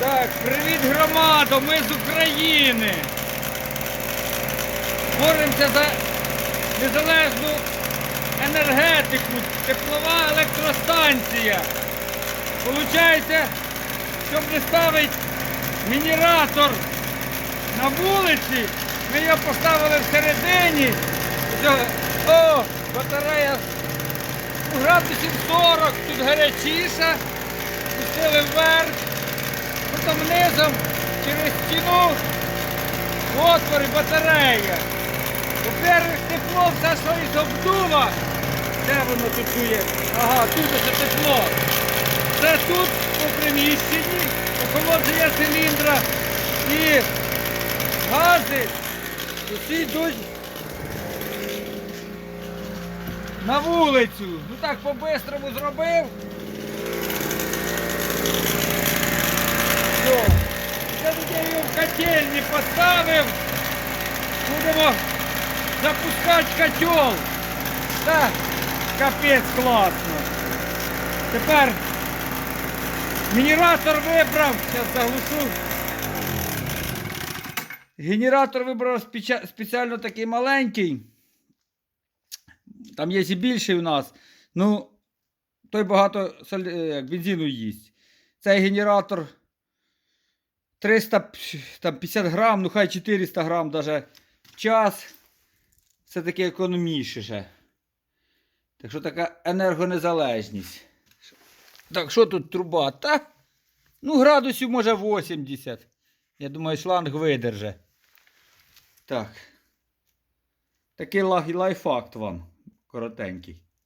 Так, привіт громадо, ми з України. Боремося за незалежну енергетику, теплова електростанція. Получається, щоб не ставити генератор на вулиці, ми його поставили всередині. О, батарея ну, градусів 40, тут гарячіша, пустили вверх, потім низом через стіну отвори батарея. По-перше, тепло все, що із обдува. Де воно тут є? Ага, тут це тепло. Це тут по приміщенні, охолодження циліндра і гази усі йдуть на вулицю. Ну так по-бистрому зробив. Все. Це тут його в котельні поставив. Будемо запускати котел. Так, капець класно. Тепер генератор вибрав. Зараз заглушу. Генератор вибрав спеціально такий маленький. Там є і більший у нас. Ну, той багато е, бензину їсть. Цей генератор 350 грам, ну хай 400 грам даже час. Це таке економніше. Так що така енергонезалежність. Так, що тут труба? Та? Ну, градусів може 80. Я думаю, шланг видерже. Так. Такий лайфакт вам коротенький.